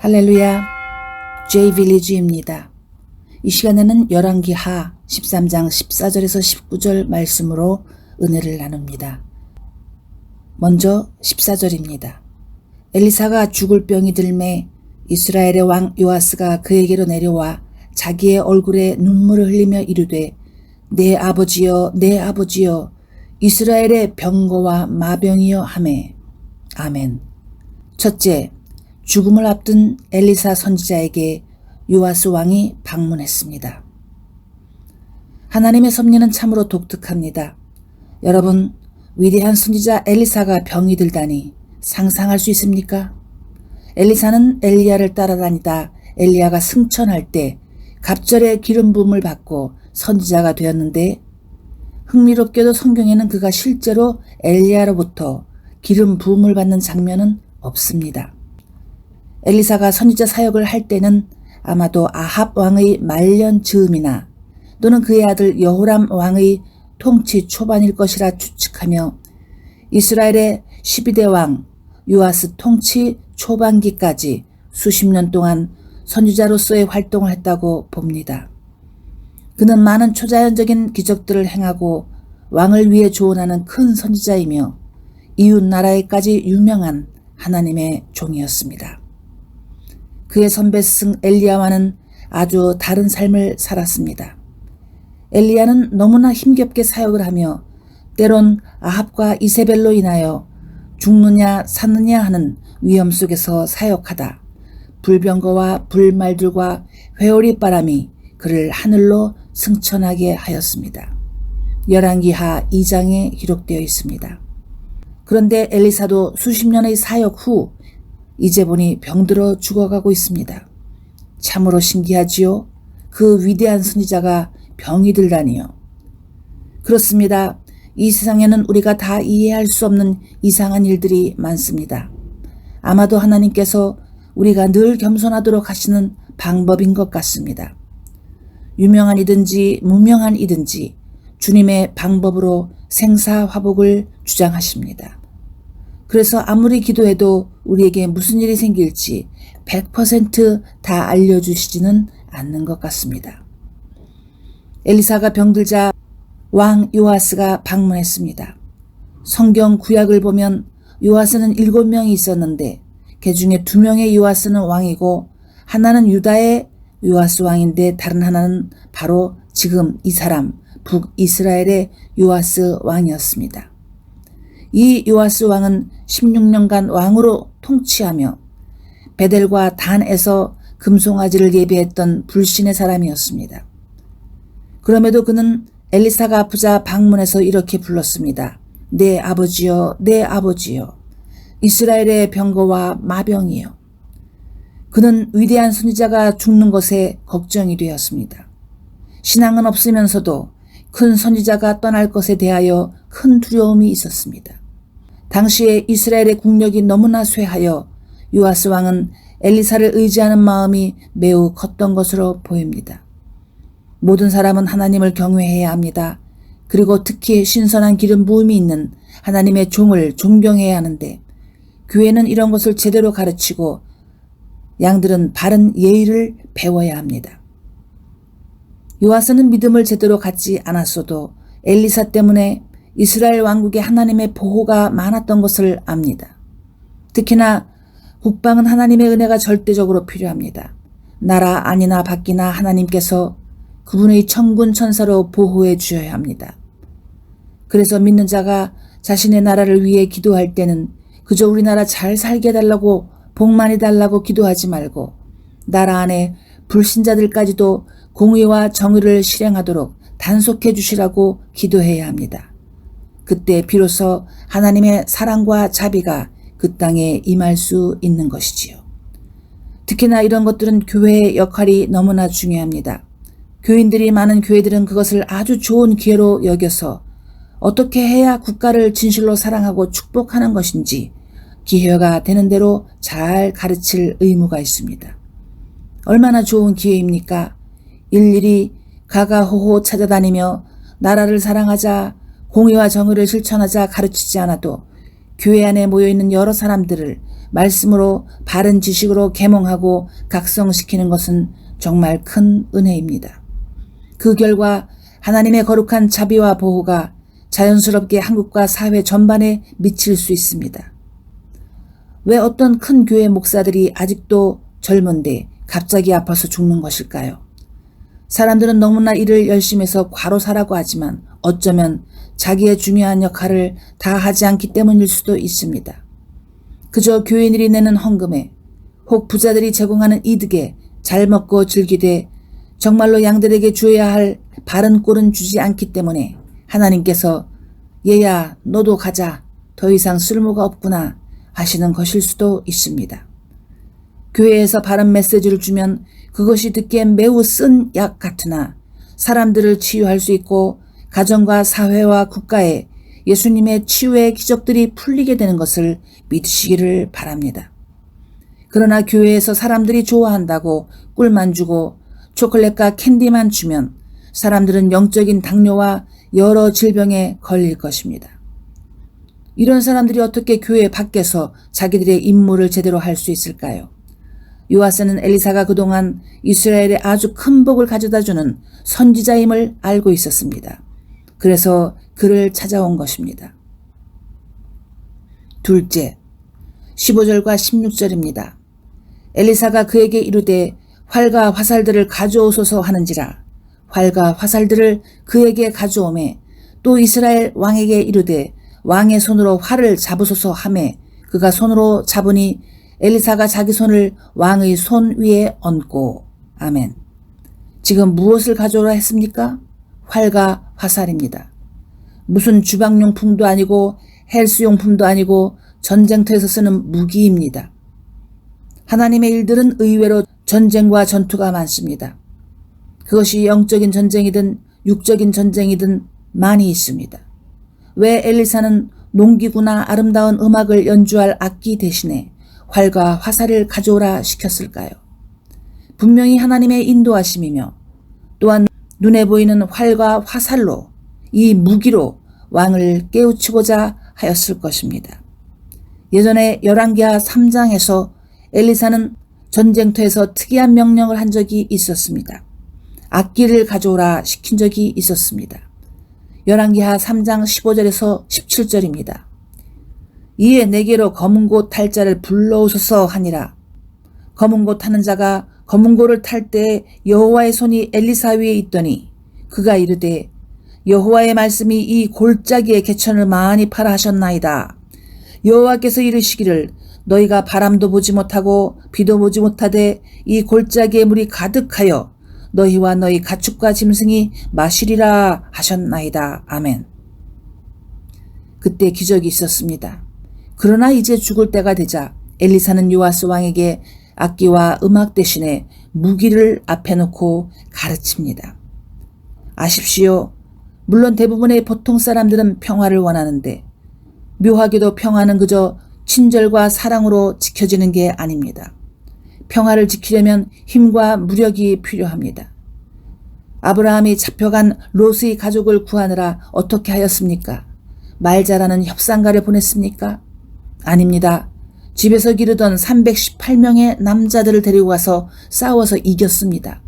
할렐루야. J 빌리지입니다. 이 시간에는 열왕기하 13장 14절에서 19절 말씀으로 은혜를 나눕니다. 먼저 14절입니다. 엘리사가 죽을 병이 들매 이스라엘의 왕 요아스가 그에게로 내려와 자기의 얼굴에 눈물을 흘리며 이르되 내 아버지여 내 아버지여 이스라엘의 병거와 마병이여 하매 아멘. 첫째, 죽음을 앞둔 엘리사 선지자에게 요아스 왕이 방문했습니다. 하나님의 섭리는 참으로 독특합니다. 여러분, 위대한 선지자 엘리사가 병이 들다니 상상할 수 있습니까? 엘리사는 엘리야를 따라다니다 엘리야가 승천할 때 갑절의 기름 부음을 받고 선지자가 되었는데 흥미롭게도 성경에는 그가 실제로 엘리야로부터 기름 부음을 받는 장면은 없습니다. 엘리사가 선지자 사역을 할 때는 아마도 아합 왕의 말년 즈음이나 또는 그의 아들 여호람 왕의 통치 초반일 것이라 추측하며 이스라엘의 12대 왕 요아스 통치 초반기까지 수십 년 동안 선지자로서의 활동을 했다고 봅니다. 그는 많은 초자연적인 기적들을 행하고 왕을 위해 조언하는 큰 선지자이며 이웃 나라에까지 유명한 하나님의 종이었습니다. 그의 선배 스승 엘리야와는 아주 다른 삶을 살았습니다. 엘리야는 너무나 힘겹게 사역을 하며 때론 아합과 이세벨로 인하여 죽느냐 사느냐 하는 위험 속에서 사역하다 불병거와 불말들과 회오리 바람이 그를 하늘로 승천하게 하였습니다. 열왕기하 2장에 기록되어 있습니다. 그런데 엘리사도 수십 년의 사역 후 이제 보니 병들어 죽어가고 있습니다. 참으로 신기하지요? 그 위대한 선지자가 병이 들다니요. 그렇습니다. 이 세상에는 우리가 다 이해할 수 없는 이상한 일들이 많습니다. 아마도 하나님께서 우리가 늘 겸손하도록 하시는 방법인 것 같습니다. 유명한 이든지 무명한 이든지 주님의 방법으로 생사화복을 주장하십니다. 그래서 아무리 기도해도 우리에게 무슨 일이 생길지 100%다 알려주시지는 않는 것 같습니다. 엘리사가 병들자 왕 요아스가 방문했습니다. 성경 구약을 보면 요아스는 일곱 명이 있었는데 그 중에 두 명의 요아스는 왕이고 하나는 유다의 요아스 왕인데 다른 하나는 바로 지금 이 사람 북이스라엘의 요아스 왕이었습니다. 이 요아스 왕은 16년간 왕으로 통치하며 베델과 단에서 금송아지를 예비했던 불신의 사람이었습니다. 그럼에도 그는 엘리사가 아프자 방문해서 이렇게 불렀습니다. 내 아버지여, 내 아버지여, 이스라엘의 병거와 마병이여. 그는 위대한 선지자가 죽는 것에 걱정이 되었습니다. 신앙은 없으면서도 큰 선지자가 떠날 것에 대하여 큰 두려움이 있었습니다. 당시에 이스라엘의 국력이 너무나 쇠하여 요아스 왕은 엘리사를 의지하는 마음이 매우 컸던 것으로 보입니다. 모든 사람은 하나님을 경외해야 합니다. 그리고 특히 신선한 기름 부음이 있는 하나님의 종을 존경해야 하는데 교회는 이런 것을 제대로 가르치고 양들은 바른 예의를 배워야 합니다. 요아스는 믿음을 제대로 갖지 않았어도 엘리사 때문에 이스라엘 왕국에 하나님의 보호가 많았던 것을 압니다. 특히나 국방은 하나님의 은혜가 절대적으로 필요합니다. 나라 아니나 밖이나 하나님께서 그분의 천군 천사로 보호해 주셔야 합니다. 그래서 믿는 자가 자신의 나라를 위해 기도할 때는 그저 우리나라 잘 살게 해달라고 복 많이 달라고 기도하지 말고 나라 안에 불신자들까지도 공의와 정의를 실행하도록 단속해 주시라고 기도해야 합니다. 그때 비로소 하나님의 사랑과 자비가 그 땅에 임할 수 있는 것이지요. 특히나 이런 것들은 교회의 역할이 너무나 중요합니다. 교인들이 많은 교회들은 그것을 아주 좋은 기회로 여겨서 어떻게 해야 국가를 진실로 사랑하고 축복하는 것인지 기회가 되는 대로 잘 가르칠 의무가 있습니다. 얼마나 좋은 기회입니까? 일일이 가가호호 찾아다니며 나라를 사랑하자 공의와 정의를 실천하자 가르치지 않아도 교회 안에 모여있는 여러 사람들을 말씀으로 바른 지식으로 계몽하고 각성시키는 것은 정말 큰 은혜입니다. 그 결과 하나님의 거룩한 자비와 보호가 자연스럽게 한국과 사회 전반에 미칠 수 있습니다. 왜 어떤 큰 교회 목사들이 아직도 젊은데 갑자기 아파서 죽는 것일까요? 사람들은 너무나 일을 열심히 해서 과로사라고 하지만 어쩌면 자기의 중요한 역할을 다 하지 않기 때문일 수도 있습니다. 그저 교인들이 내는 헌금에 혹 부자들이 제공하는 이득에 잘 먹고 즐기되 정말로 양들에게 주어야 할 바른 꼴은 주지 않기 때문에 하나님께서 얘야 너도 가자 더 이상 쓸모가 없구나 하시는 것일 수도 있습니다. 교회에서 바른 메시지를 주면 그것이 듣기엔 매우 쓴 약 같으나 사람들을 치유할 수 있고 가정과 사회와 국가에 예수님의 치유의 기적들이 풀리게 되는 것을 믿으시기를 바랍니다. 그러나 교회에서 사람들이 좋아한다고 꿀만 주고 초콜릿과 캔디만 주면 사람들은 영적인 당뇨와 여러 질병에 걸릴 것입니다. 이런 사람들이 어떻게 교회 밖에서 자기들의 임무를 제대로 할 수 있을까요? 요아스는 엘리사가 그동안 이스라엘에 아주 큰 복을 가져다 주는 선지자임을 알고 있었습니다. 그래서 그를 찾아온 것입니다. 둘째, 15절과 16절입니다. 엘리사가 그에게 이르되 활과 화살들을 가져오소서 하는지라 활과 화살들을 그에게 가져오매 또 이스라엘 왕에게 이르되 왕의 손으로 활을 잡으소서 하매 그가 손으로 잡으니 엘리사가 자기 손을 왕의 손 위에 얹고 아멘. 지금 무엇을 가져오라 했습니까? 활과 화살입니다. 무슨 주방용품도 아니고 헬스용품도 아니고 전쟁터에서 쓰는 무기입니다. 하나님의 일들은 의외로 전쟁과 전투가 많습니다. 그것이 영적인 전쟁이든 육적인 전쟁이든 많이 있습니다. 왜 엘리사는 농기구나 아름다운 음악을 연주할 악기 대신에 활과 화살을 가져오라 시켰을까요? 분명히 하나님의 인도하심이며 또한 눈에 보이는 활과 화살로 이 무기로 왕을 깨우치고자 하였을 것입니다. 예전에 열왕기하 3장에서 엘리사는 전쟁터에서 특이한 명령을 한 적이 있었습니다. 악기를 가져오라 시킨 적이 있었습니다. 열왕기하 3장 15절에서 17절입니다. 이에 내게로 검은고 탈 자를 불러오소서 하니라. 검은고 타는 자가 검은 고를 탈 때 여호와의 손이 엘리사 위에 있더니 그가 이르되 여호와의 말씀이 이 골짜기의 개천을 많이 팔아 하셨나이다. 여호와께서 이르시기를 너희가 바람도 보지 못하고 비도 보지 못하되 이 골짜기에 물이 가득하여 너희와 너희 가축과 짐승이 마시리라 하셨나이다. 아멘. 그때 기적이 있었습니다. 그러나 이제 죽을 때가 되자 엘리사는 요아스 왕에게 악기와 음악 대신에 무기를 앞에 놓고 가르칩니다. 아십시오. 물론 대부분의 보통 사람들은 평화를 원하는데 묘하게도 평화는 그저 친절과 사랑으로 지켜지는 게 아닙니다. 평화를 지키려면 힘과 무력이 필요합니다. 아브라함이 잡혀간 로스의 가족을 구하느라 어떻게 하였습니까? 말 잘하는 협상가를 보냈습니까? 아닙니다. 집에서 기르던 318명의 남자들을 데리고 가서 싸워서 이겼습니다.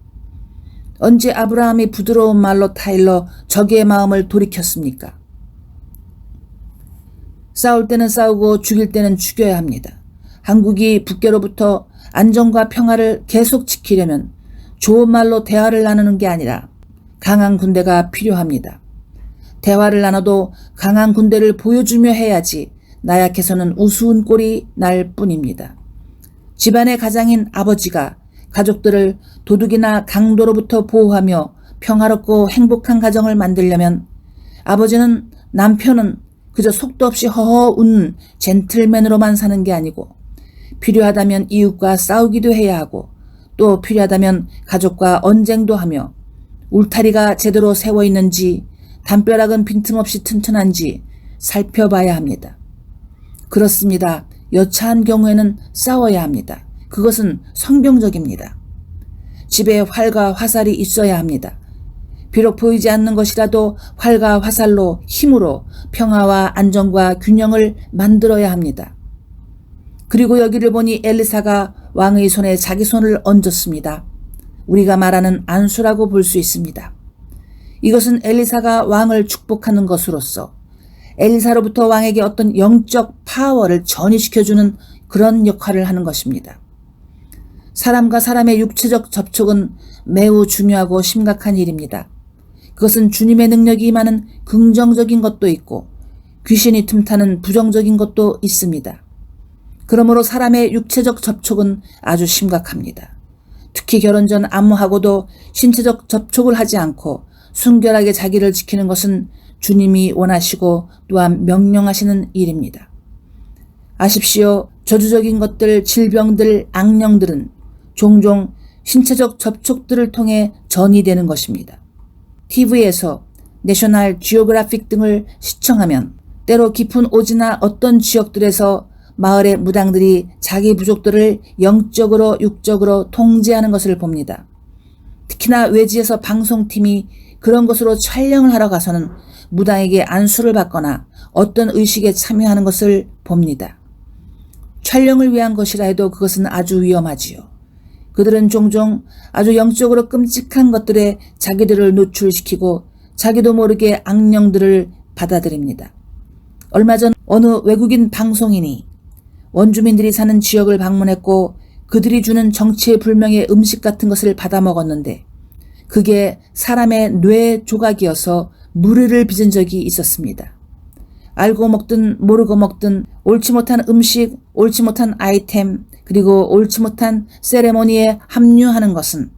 언제 아브라함이 부드러운 말로 타일러 적의 마음을 돌이켰습니까? 싸울 때는 싸우고 죽일 때는 죽여야 합니다. 한국이 북괴로부터 안정과 평화를 계속 지키려면 좋은 말로 대화를 나누는 게 아니라 강한 군대가 필요합니다. 대화를 나눠도 강한 군대를 보여주며 해야지 나약해서는 우스운 꼴이 날 뿐입니다. 집안의 가장인 아버지가 가족들을 도둑이나 강도로부터 보호하며 평화롭고 행복한 가정을 만들려면 아버지는 남편은 그저 속도 없이 허허 웃는 젠틀맨으로만 사는 게 아니고 필요하다면 이웃과 싸우기도 해야 하고 또 필요하다면 가족과 언쟁도 하며 울타리가 제대로 세워 있는지 담벼락은 빈틈없이 튼튼한지 살펴봐야 합니다. 그렇습니다. 여차한 경우에는 싸워야 합니다. 그것은 성경적입니다. 집에 활과 화살이 있어야 합니다. 비록 보이지 않는 것이라도 활과 화살로 힘으로 평화와 안정과 균형을 만들어야 합니다. 그리고 여기를 보니 엘리사가 왕의 손에 자기 손을 얹었습니다. 우리가 말하는 안수라고 볼 수 있습니다. 이것은 엘리사가 왕을 축복하는 것으로서 엘리사로부터 왕에게 어떤 영적 파워를 전이시켜주는 그런 역할을 하는 것입니다. 사람과 사람의 육체적 접촉은 매우 중요하고 심각한 일입니다. 그것은 주님의 능력이 임하는 긍정적인 것도 있고 귀신이 틈타는 부정적인 것도 있습니다. 그러므로 사람의 육체적 접촉은 아주 심각합니다. 특히 결혼 전 아무하고도 신체적 접촉을 하지 않고 순결하게 자기를 지키는 것은 주님이 원하시고 또한 명령하시는 일입니다. 아십시오. 저주적인 것들, 질병들, 악령들은 종종 신체적 접촉들을 통해 전이되는 것입니다. TV에서 내셔널 지오그래픽 등을 시청하면 때로 깊은 오지나 어떤 지역들에서 마을의 무당들이 자기 부족들을 영적으로 육적으로 통제하는 것을 봅니다. 특히나 외지에서 방송팀이 그런 것으로 촬영을 하러 가서는 무당에게 안수를 받거나 어떤 의식에 참여하는 것을 봅니다. 촬영을 위한 것이라 해도 그것은 아주 위험하지요. 그들은 종종 아주 영적으로 끔찍한 것들에 자기들을 노출시키고 자기도 모르게 악령들을 받아들입니다. 얼마 전 어느 외국인 방송인이 원주민들이 사는 지역을 방문했고 그들이 주는 정치의 불명의 음식 같은 것을 받아 먹었는데 그게 사람의 뇌 조각이어서 무리를 빚은 적이 있었습니다. 알고 먹든 모르고 먹든 옳지 못한 음식, 옳지 못한 아이템, 그리고 옳지 못한 세레모니에 합류하는 것은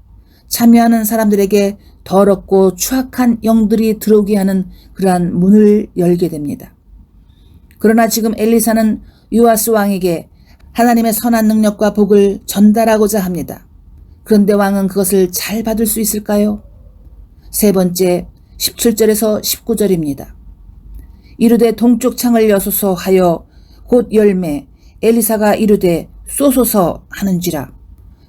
참여하는 사람들에게 더럽고 추악한 영들이 들어오게 하는 그러한 문을 열게 됩니다. 그러나 지금 엘리사는 유아스 왕에게 하나님의 선한 능력과 복을 전달하고자 합니다. 그런데 왕은 그것을 잘 받을 수 있을까요? 세 번째, 17절에서 19절입니다. 이르되 동쪽 창을 여소서 하여 곧 열매 엘리사가 이르되 쏘소서 하는지라.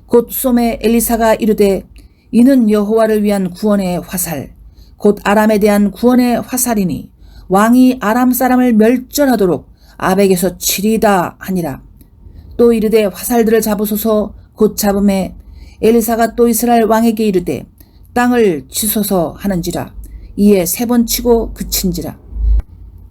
곧 쏘매 엘리사가 이르되 이는 여호와를 위한 구원의 화살 곧 아람에 대한 구원의 화살이니 왕이 아람 사람을 멸절하도록 아벡에서 치리다 하니라. 또 이르되 화살들을 잡으소서 곧 잡음에 엘리사가 또 이스라엘 왕에게 이르되 땅을 치소서 하는지라 이에 세 번 치고 그친지라.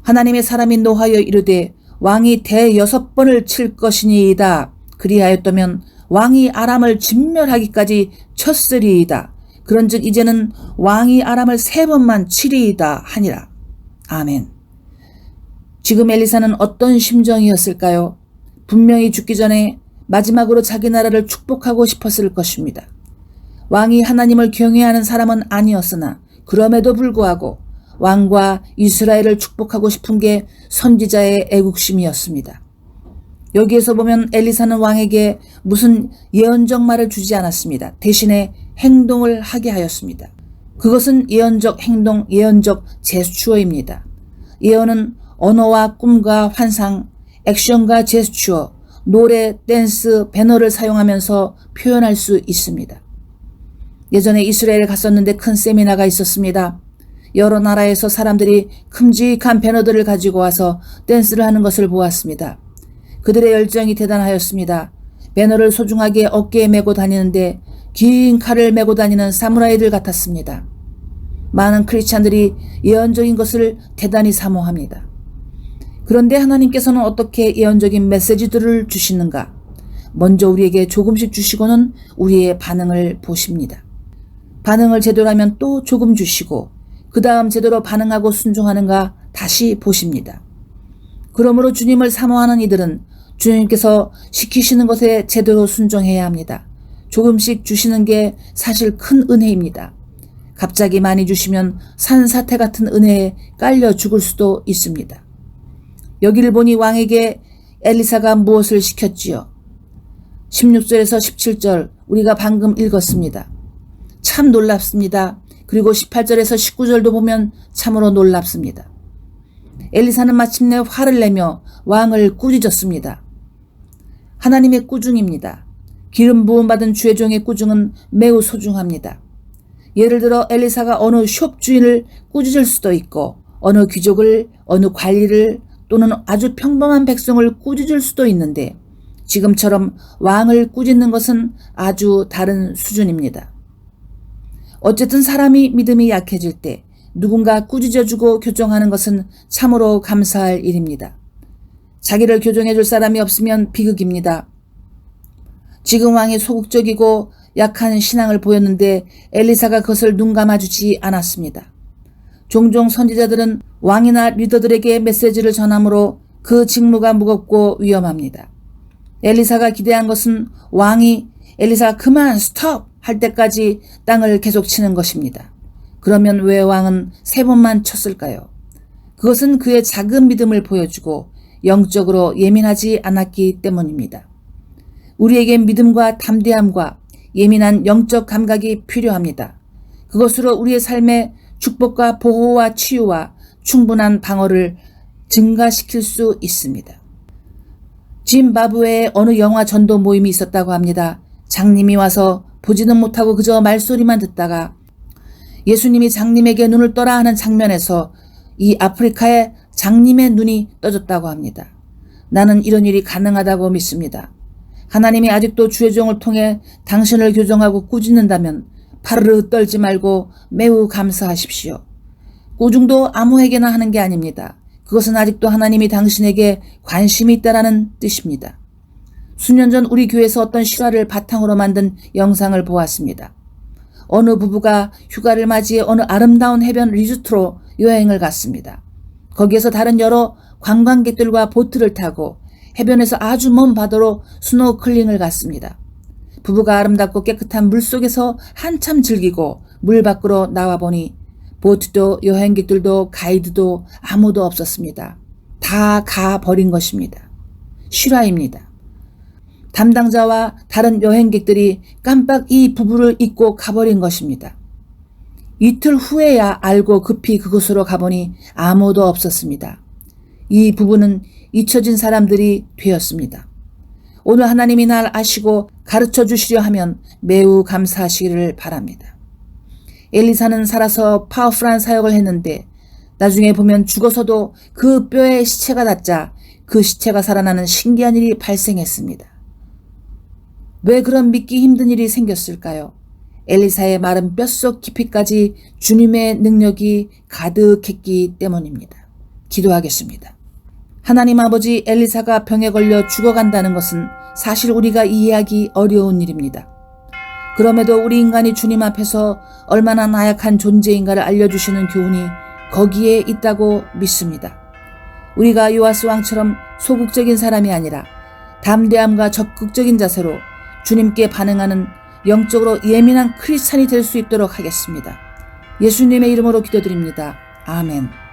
하나님의 사람이 노하여 이르되 왕이 대여섯 번을 칠 것이니이다. 그리하였다면 왕이 아람을 진멸하기까지 쳤으리이다. 그런즉 이제는 왕이 아람을 세 번만 치리이다 하니라. 아멘. 지금 엘리사는 어떤 심정이었을까요? 분명히 죽기 전에 마지막으로 자기 나라를 축복하고 싶었을 것입니다. 왕이 하나님을 경외하는 사람은 아니었으나 그럼에도 불구하고 왕과 이스라엘을 축복하고 싶은 게 선지자의 애국심이었습니다. 여기에서 보면 엘리사는 왕에게 무슨 예언적 말을 주지 않았습니다. 대신에 행동을 하게 하였습니다. 그것은 예언적 행동, 예언적 제스처입니다. 예언은 언어와 꿈과 환상, 액션과 제스처, 노래, 댄스, 배너를 사용하면서 표현할 수 있습니다. 예전에 이스라엘에 갔었는데 큰 세미나가 있었습니다. 여러 나라에서 사람들이 큼직한 배너들을 가지고 와서 댄스를 하는 것을 보았습니다. 그들의 열정이 대단하였습니다. 배너를 소중하게 어깨에 메고 다니는데 긴 칼을 메고 다니는 사무라이들 같았습니다. 많은 크리스찬들이 예언적인 것을 대단히 사모합니다. 그런데 하나님께서는 어떻게 예언적인 메시지들을 주시는가? 먼저 우리에게 조금씩 주시고는 우리의 반응을 보십니다. 반응을 제대로 하면 또 조금 주시고 그 다음 제대로 반응하고 순종하는가 다시 보십니다. 그러므로 주님을 사모하는 이들은 주님께서 시키시는 것에 제대로 순종해야 합니다. 조금씩 주시는 게 사실 큰 은혜입니다. 갑자기 많이 주시면 산사태 같은 은혜에 깔려 죽을 수도 있습니다. 여기를 보니 왕에게 엘리사가 무엇을 시켰지요? 16절에서 17절 우리가 방금 읽었습니다. 참 놀랍습니다. 그리고 18절에서 19절도 보면 참으로 놀랍습니다. 엘리사는 마침내 화를 내며 왕을 꾸짖었습니다. 하나님의 꾸중입니다. 기름 부음 받은 주의 종의 꾸중은 매우 소중합니다. 예를 들어 엘리사가 어느 숍 주인을 꾸짖을 수도 있고 어느 귀족을 어느 관리를 또는 아주 평범한 백성을 꾸짖을 수도 있는데 지금처럼 왕을 꾸짖는 것은 아주 다른 수준입니다. 어쨌든 사람이 믿음이 약해질 때 누군가 꾸짖어주고 교정하는 것은 참으로 감사할 일입니다. 자기를 교정해줄 사람이 없으면 비극입니다. 지금 왕이 소극적이고 약한 신앙을 보였는데 엘리사가 그것을 눈 감아주지 않았습니다. 종종 선지자들은 왕이나 리더들에게 메시지를 전함으로 그 직무가 무겁고 위험합니다. 엘리사가 기대한 것은 왕이 엘리사 그만 스톱 할 때까지 땅을 계속 치는 것입니다. 그러면 왜 왕은 세 번만 쳤을까요? 그것은 그의 작은 믿음을 보여주고 영적으로 예민하지 않았기 때문입니다. 우리에게 믿음과 담대함과 예민한 영적 감각이 필요합니다. 그것으로 우리의 삶에 축복과 보호와 치유와 충분한 방어를 증가시킬 수 있습니다. 짐바브웨에 어느 영화 전도 모임이 있었다고 합니다. 장님이 와서 보지는 못하고 그저 말소리만 듣다가 예수님이 장님에게 눈을 떠라 하는 장면에서 이 아프리카의 장님의 눈이 떠졌다고 합니다. 나는 이런 일이 가능하다고 믿습니다. 하나님이 아직도 주의 종을 통해 당신을 교정하고 꾸짖는다면 파르르 떨지 말고 매우 감사하십시오. 꾸중도 아무에게나 하는 게 아닙니다. 그것은 아직도 하나님이 당신에게 관심이 있다라는 뜻입니다. 수년 전 우리 교회에서 어떤 실화를 바탕으로 만든 영상을 보았습니다. 어느 부부가 휴가를 맞이해 어느 아름다운 해변 리조트로 여행을 갔습니다. 거기에서 다른 여러 관광객들과 보트를 타고 해변에서 아주 먼 바다로 스노클링을 갔습니다. 부부가 아름답고 깨끗한 물 속에서 한참 즐기고 물 밖으로 나와 보니 보트도 여행객들도 가이드도 아무도 없었습니다. 다 가버린 것입니다. 실화입니다. 담당자와 다른 여행객들이 깜빡 이 부부를 잊고 가버린 것입니다. 이틀 후에야 알고 급히 그곳으로 가보니 아무도 없었습니다. 이 부부는 잊혀진 사람들이 되었습니다. 오늘 하나님이 날 아시고 가르쳐 주시려 하면 매우 감사하시기를 바랍니다. 엘리사는 살아서 파워풀한 사역을 했는데 나중에 보면 죽어서도 그 뼈에 시체가 닿자 그 시체가 살아나는 신기한 일이 발생했습니다. 왜 그런 믿기 힘든 일이 생겼을까요? 엘리사의 마른 뼛속 깊이까지 주님의 능력이 가득했기 때문입니다. 기도하겠습니다. 하나님 아버지 엘리사가 병에 걸려 죽어간다는 것은 사실 우리가 이해하기 어려운 일입니다. 그럼에도 우리 인간이 주님 앞에서 얼마나 나약한 존재인가를 알려주시는 교훈이 거기에 있다고 믿습니다. 우리가 요아스 왕처럼 소극적인 사람이 아니라 담대함과 적극적인 자세로 주님께 반응하는 영적으로 예민한 크리스찬이 될 수 있도록 하겠습니다. 예수님의 이름으로 기도드립니다. 아멘.